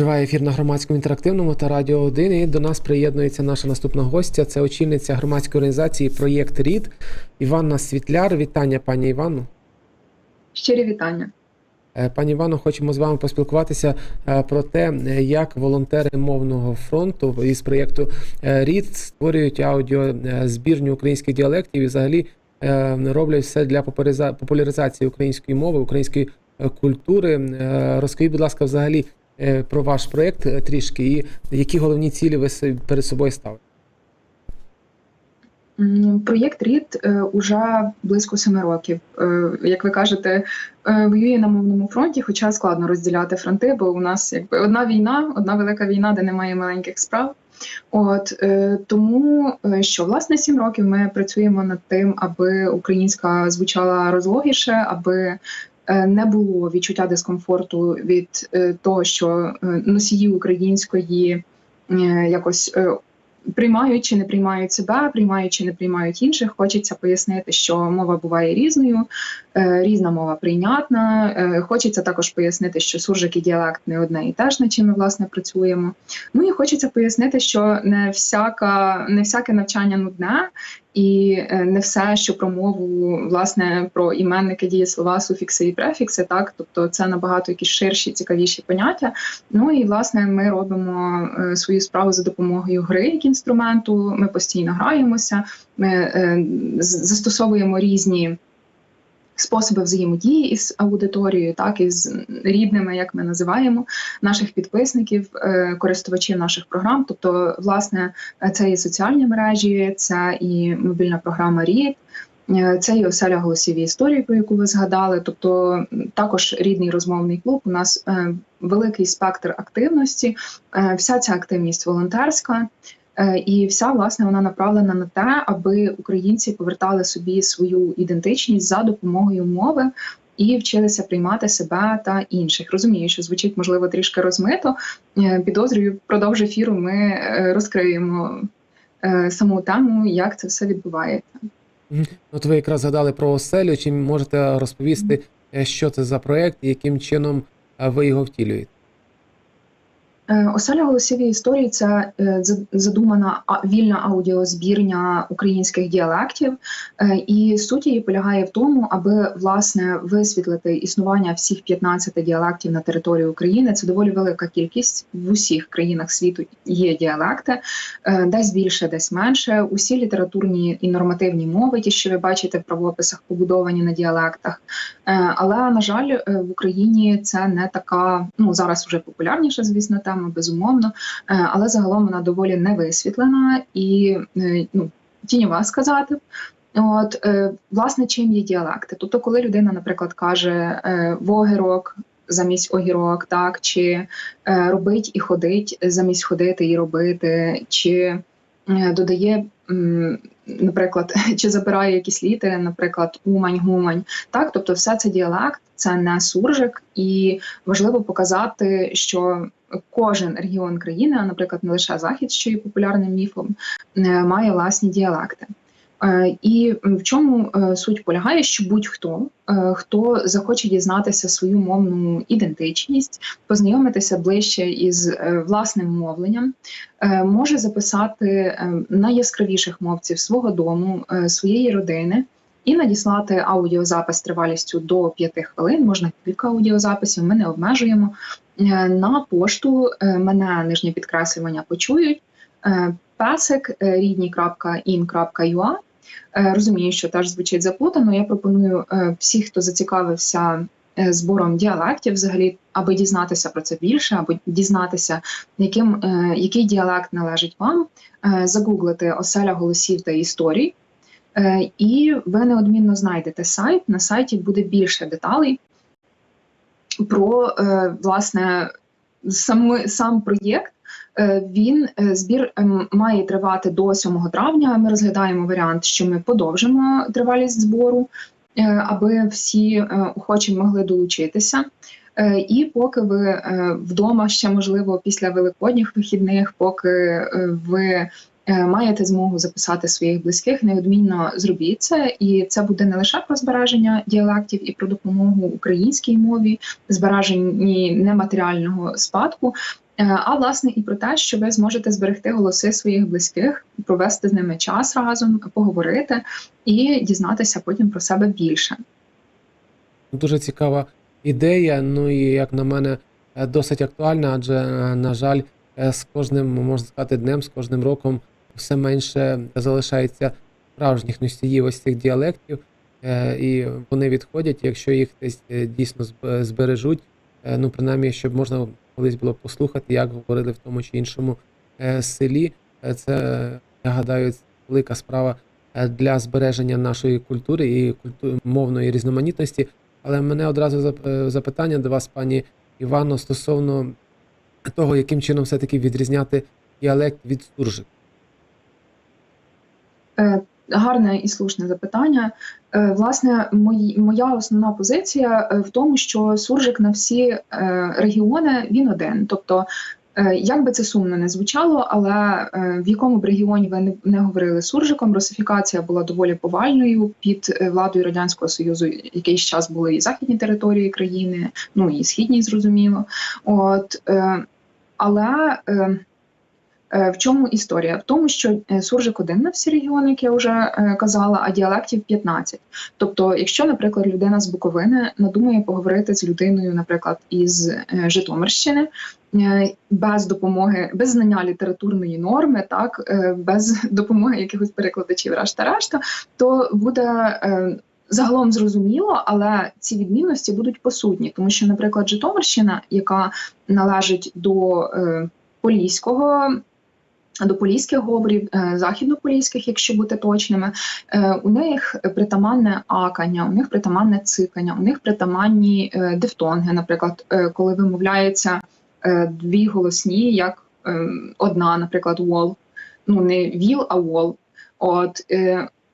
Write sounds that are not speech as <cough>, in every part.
Триває ефір на громадському інтерактивному та радіо 1. І до нас приєднується наша наступна гостя. Це очільниця громадської організації Проєкт Рід Іванна Світляр. Вітання, пані Івану. Щирі вітання. Е, Пані Івано, хочемо з вами поспілкуватися е, про те, е, як волонтери мовного фронту із проєкту Рід створюють аудіозбірню українських діалектів і взагалі роблять все для популяризації української мови, української культури. Розкажіть, будь ласка, взагалі про ваш проєкт е, трішки і які головні цілі ви перед собою ставите. Проєкт Рід е, уже близько семи років. Е, Як ви кажете, е, воює на мовному фронті, хоча складно розділяти фронти, бо у нас якби одна війна, одна велика війна, де немає маленьких справ. От е, тому е, що власне сім років ми працюємо над тим, аби українська звучала розлогіше, аби е, не було відчуття дискомфорту від е, того, що е, носії української е, якось е, приймають чи не приймають себе, приймають чи не приймають інших. Хочеться пояснити, що мова буває різною, е, різна мова прийнятна. Е, Хочеться також пояснити, що суржик і діалект не одне і те ж, над чим ми власне працюємо. Ну і хочеться пояснити, що не всяка, не всяке навчання нудне. І е, не все, що про мову, власне, про іменники, дієслова, суфікси і префікси, так тобто це набагато якісь ширші, цікавіші поняття. Ну і власне ми робимо е, свою справу за допомогою гри як інструменту. Ми постійно граємося, ми е, застосовуємо різні. Способи взаємодії із аудиторією, так із рідними, як ми називаємо, наших підписників, е, користувачів наших програм. Тобто, власне, це і соціальні мережі, це і мобільна програма Рід, е, це і оселя голосові історії, про яку ви згадали. Тобто, також рідний розмовний клуб. У нас е, великий спектр активності. Вся ця активність волонтерська. Е, І вся власне вона направлена на те, аби українці повертали собі свою ідентичність за допомогою мови і вчилися приймати себе та інших. Розумію, що звучить можливо трішки розмито. Е, Підозрюю, впродовж ефіру ми е, розкриємо саму тему, як це все відбувається. От ви якраз згадали про оселю. Чи можете розповісти, що це за проєкт і яким чином ви його втілюєте? Е, Оселя голосові історії це е, задумана вільна аудіозбірня українських діалектів, Е, і суть її полягає в тому, аби власне висвітлити існування всіх 15 діалектів на території України. Це доволі велика кількість в усіх країнах світу є діалекти, десь більше, десь менше. Усі літературні і нормативні мови, ті, що ви бачите в правописах, побудовані на діалектах. Але на жаль, в Україні це не така. Ну зараз вже популярніша, звісно, тема, безумовно, Е, але загалом вона доволі не висвітлена і е, ну тіньова сказати. От е, власне, чим є діалекти? Тобто, коли людина, наприклад, каже вогірок замість огірок, так чи робить і ходить замість ходити і робити, чи додає. Наприклад, <laughs> чи забирає якісь літери, наприклад, умань, гумань, так, тобто, все це діалект, це не суржик, і важливо показати, що кожен регіон країни, а наприклад, не лише захід, що є популярним міфом, е, має власні діалекти. Е, І в чому е, суть полягає, що будь-хто, хто захоче дізнатися свою мовну ідентичність, познайомитися ближче із власним мовленням, може записати найяскравіших мовців свого дому, своєї родини. І надіслати аудіозапис тривалістю до 5 хвилин, можна кілька аудіозаписів, ми не обмежуємо. Е, На пошту е, мене нижнє підкреслювання почують. е, Песик Е, Розумію, що теж звучить заплутано. Я пропоную всіх, хто зацікавився збором діалектів, взагалі, аби дізнатися про це більше, аби дізнатися, яким, який діалект належить вам, загуглити оселя голосів та історій. І ви неодмінно знайдете сайт. На сайті буде більше деталей про е, власне сам, сам проєкт. Е, Він е, збір ем, має тривати до 7 травня. Ми розглядаємо варіант, що ми подовжимо тривалість збору, аби всі охочі могли долучитися. І поки ви вдома ще можливо після великодніх вихідних, поки ви маєте змогу записати своїх близьких, неодмінно зробіть це, і це буде не лише про збереження діалектів і про допомогу українській мові, збереженні нематеріального спадку. Е, А власне і про те, що ви зможете зберегти голоси своїх близьких, провести з ними час разом, поговорити і дізнатися потім про себе більше. Дуже цікава ідея. Ну і як на мене, е, досить актуальна, адже, е, на жаль, е, з кожним, можна сказати, днем, з кожним роком все менше залишається справжніх носіїв ось цих діалектів, е, і вони відходять, якщо їх десь е, дійсно збережуть. е, Ну, принаймні, щоб можна колись було послухати, як говорили в тому чи іншому селі. Це, я гадаю, велика справа для збереження нашої культури і культу... мовної різноманітності. Але мене одразу запитання до вас, пані Івано, стосовно того, яким чином все-таки відрізняти діалект від суржик. Е, Гарне і слушне запитання. Е, Власне, моя основна позиція е, в тому, що суржик на всі регіони він один. Тобто, як би це сумно не звучало, але в якому б регіоні ви не, говорили суржиком, русифікація була доволі повальною під владою радянського союзу. Якийсь час були і західні території країни, ну і східні, зрозуміло. От але. Е, В чому історія? В тому, що е, суржик один на всі регіони, як я вже е, казала, а діалектів 15. Тобто, якщо, наприклад, людина з Буковини надумає поговорити з людиною, наприклад, із Житомирщини, без допомоги, без знання літературної норми, так без <laughs> допомоги якихось перекладачів, решта-решта, то буде. Загалом зрозуміло, але ці відмінності будуть посутні, тому що, наприклад, Житомирщина, яка належить до поліського до поліських говорів, е, західнополіських, якщо бути точними, е, у них притаманне акання, у них притаманне цикання, у них притаманні е, дифтонги, наприклад, коли вимовляється е, дві голосні, як одна, наприклад, вол, ну не віл, а вол. От,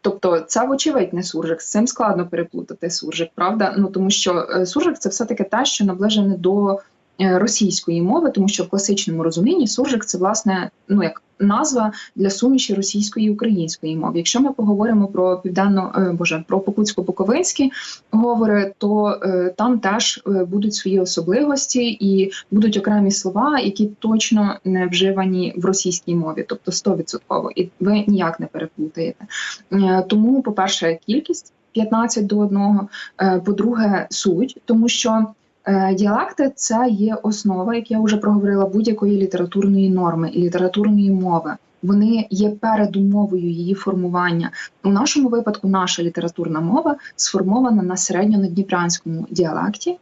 Тобто це вочевидь не суржик, з цим складно переплутати суржик, правда? Ну тому що суржик це все-таки те, що наближене до російської мови, тому що в класичному розумінні суржик це власне ну як назва для суміші російської і української мови. Якщо ми поговоримо про південно е, боже про покутсько-буковинські говори, то е, там теж е, будуть свої особливості і будуть окремі слова, які точно не вживані в російській мові, тобто 100%, і ви ніяк не переплутаєте. Е, Тому, по-перше, кількість 15 до 1, е, по-друге, суть, тому що Е, Діалекти це є основа, як я вже проговорила, будь-якої літературної норми і літературної мови. Вони є передумовою її формування. У нашому випадку наша літературна мова сформована на середньонадніпрянському діалекті.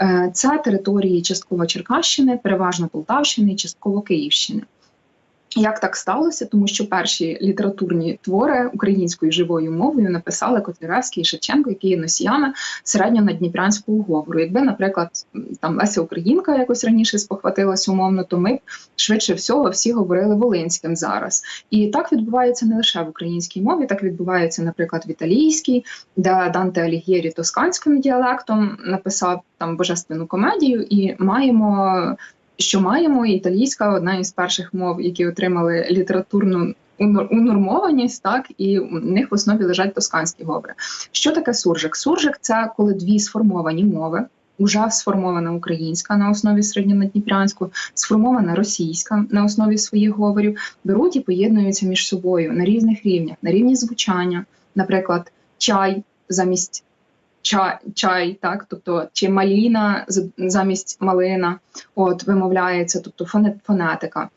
Е, Це території частково Черкащини, переважно Полтавщини, частково Київщини. Як так сталося? Тому що перші літературні твори українською живою мовою написали Котляревський і Шевченко, які є носіями середньонадніпрянського говору. Якби, наприклад, там Леся Українка якось раніше спохватилася умовно, то ми швидше всього всі говорили волинським зараз. І так відбувається не лише в українській мові, так відбувається, наприклад, в італійській, де Данте Алігєрі тосканським діалектом написав там божественну комедію, і маємо що маємо італійська одна із перших мов, які отримали літературну унормованість, так і в них в основі лежать тосканські говори. Що таке суржик? Суржик це коли дві сформовані мови. Уже сформована українська на основі середньонадніпрянського, сформована російська на основі своїх говорів, беруть і поєднуються між собою на різних рівнях, на рівні звучання, наприклад, чай замість чай, чай, так, тобто чи маліна замість малина, от вимовляється, тобто фоне- фонетика.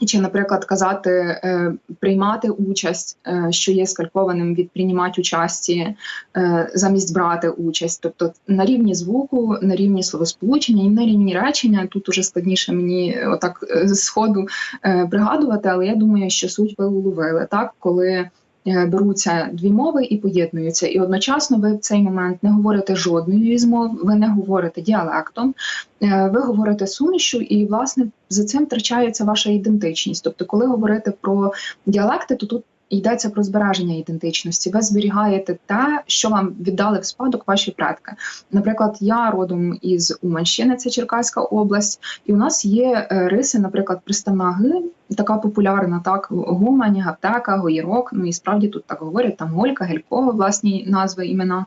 І чи, наприклад, казати е, приймати участь, е, що є скалькованим від приймати участі е, замість брати участь, тобто на рівні звуку, на рівні словосполучення і на рівні речення. Тут уже складніше мені отак з сходу е, пригадувати, але я думаю, що суть ви уловили так, коли беруться дві мови і поєднуються. І одночасно ви в цей момент не говорите жодною із мов, ви не говорите діалектом, е, ви говорите сумішю, і власне за цим втрачається ваша ідентичність. Тобто, коли говорити про діалекти, то тут. Йдеться про збереження ідентичності. Ви зберігаєте те, що вам віддали в спадок ваші предки. Наприклад, я родом із Уманщини, це Черкаська область, і у нас є е, риси, наприклад, приставна ги, така популярна, так гумань, гаптека, гоїрок. Ну і справді тут так говорять, там голька, гелькова, власні назви імена.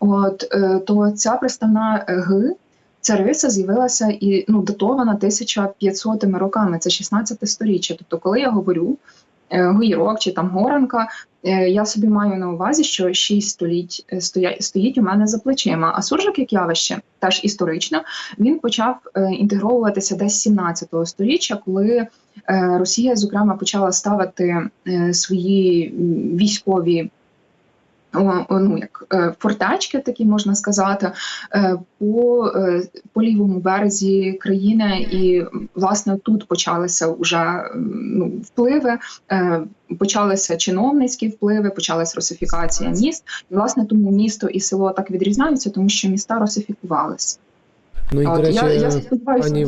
От е, то ця приставна г. ця риса з'явилася і ну датована 1500 роками. Це 16 сторіччя. Тобто, коли я говорю е, гойрок чи там горанка, е, я собі маю на увазі, що шість століть е, стоять стоїть у мене за плечима. А суржик як явище, теж історично, він почав інтегровуватися десь 17 сторіччя, коли Росія, зокрема, почала ставити свої військові. Ну, як е, фортечки, такі можна сказати, е, по, е, по лівому березі країни, і власне тут почалися вже ну, впливи, почалися чиновницькі впливи, почалась русифікація міст. І власне тому місто і село так відрізняються, тому що міста русифікувалися. Ну і до речі, я, я сподіваюся, пані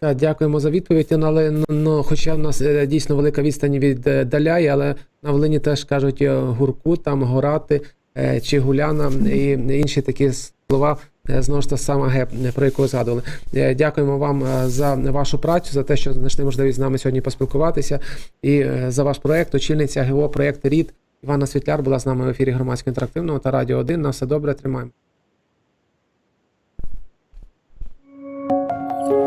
так. дякуємо за відповідь. Але ну, ну, хоча в нас дійсно велика відстань від е, але на Волині теж кажуть е, гурку, там горати е, чи гуляна і інші такі слова. е, Знову ж та сама ге, е, про яку ви згадували. Дякуємо вам за вашу працю, за те, що знайшли можливість з нами сьогодні поспілкуватися, і за ваш проект. Очільниця ГО проєкту РІД Івана Світляр була з нами в ефірі громадського інтерактивного та радіо 1. На все добре, тримаємо.